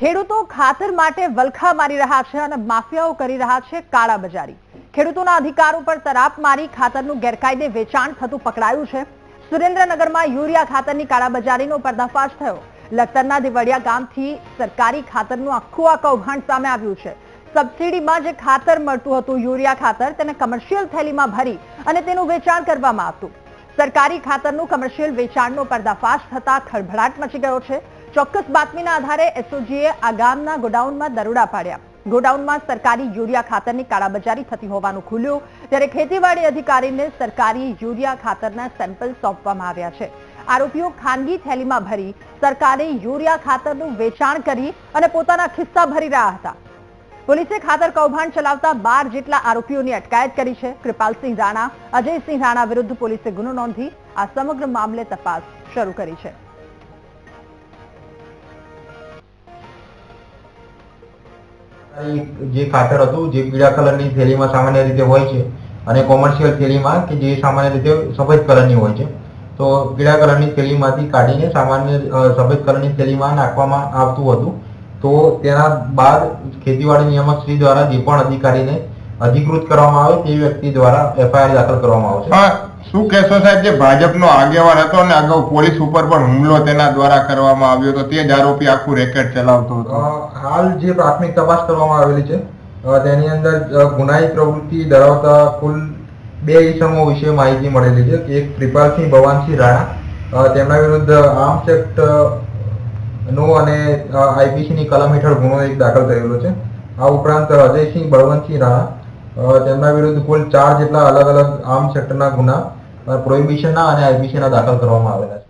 ખેડૂતો ખાતર માટે વલખા મારી રહ્યા છે અને માફિયાઓ કરી રહ્યા છે કાળા બજારી. ખેડૂતોના અધિકારો પર તરાપ મારી ખાતરનું ગેરકાયદે વેચાણ થતું પકડાયું છે. સુરેન્દ્રનગરમાં યુરિયા ખાતરની કાળાબજારીનો પર્દાફાશ થયો. લખતરના દેવળિયા ગામથી સરકારી ખાતરનું આખું આ કૌભાંડ સામે આવ્યું છે. સબસિડીમાં જે ખાતર મળતું હતું, યુરિયા ખાતર, તેને કમર્શિયલ થેલીમાં ભરી અને તેનું વેચાણ કરવામાં આવતું. સરકારી ખાતરનું કમર્શિયલ વેચાણનો પર્દાફાશ થતા ખળભળાટ મચી ગયો છે. ચોક્કસ બાતમીના આધારે એસઓજીએ આ ગામના ગોડાઉનમાં દરોડા પાડ્યા. ગોડાઉનમાં સરકારી યુરિયા ખાતરની કાળાબજારી થતી હોવાનું ખુલ્યું, ત્યારે ખેતીવાડી અધિકારીને સરકારી યુરિયા ખાતરના સેમ્પલ સોંપવામાં આવ્યા છે. આરોપીઓ ખાનગી થેલીમાં ભરી સરકારી યુરિયા ખાતરનું વેચાણ કરી અને પોતાના ખિસ્સા ભરી રહ્યા હતા. પોલીસે ખાતર કૌભાંડ ચલાવતા બાર જેટલા આરોપીઓની અટકાયત કરી છે. કૃપાલસિંહ રાણા, અજયસિંહ રાણા વિરુદ્ધ પોલીસે ગુનો નોંધી આ સમગ્ર મામલે તપાસ શરૂ કરી છે. જે ખાતર હતું, જે પીળા કલરની થેલીમાં સામાન્ય રીતે હોય છે અને કોમર્શિયલ થેલીમાં કે જે સામાન્ય રીતે સફેદ કલરની હોય છે, તો પીળા કલરની થેલીમાંથી કાઢીને સામાન્ય સફેદ કલરની થેલીમાં નાખવામાં આવતું હતું. તો તેના બાદ ખેતીવાડી નિયામક શ્રી દ્વારા જે પણ અધિકારીને અધિકૃત કરવામાં આવે તે વ્યક્તિ દ્વારા એફઆઈઆર દાખલ કરવામાં આવશે. શું કહેશો સાહેબ, જે ભાજપનો આગેવાન હતો અને અગાઉ પોલીસ ઉપર પણ હુમલો તેના દ્વારા કરવામાં આવ્યો હતો, તે જ આરોપી આખું રેકેટ ચલાવતો હતો. હાલ જે પ્રાથમિક તપાસ કરવામાં આવેલી છે તેની અંદર ગુનાઈ પ્રવૃત્તિ ધરાવતા કુલ બે ઇસમો વિશે માહિતી મળેલી છે એક કૃપાલસિંહ ભવાનસિંહ રાણા તેમના વિરુદ્ધ આર્મ્સ એક્ટ નો અને આઈપીસીની કલમ હેઠળ ગુનો એક દાખલ થયેલો છે. આ ઉપરાંત અજયસિંહ બળવંતસિંહ રાણા તેમના વિરુદ્ધ કુલ ચાર જેટલા અલગ અલગ આર્મ્સ એક્ટના ગુના પ્રોહિબિશનના અને એડમિશનના દાખલ કરવામાં આવેલા છે.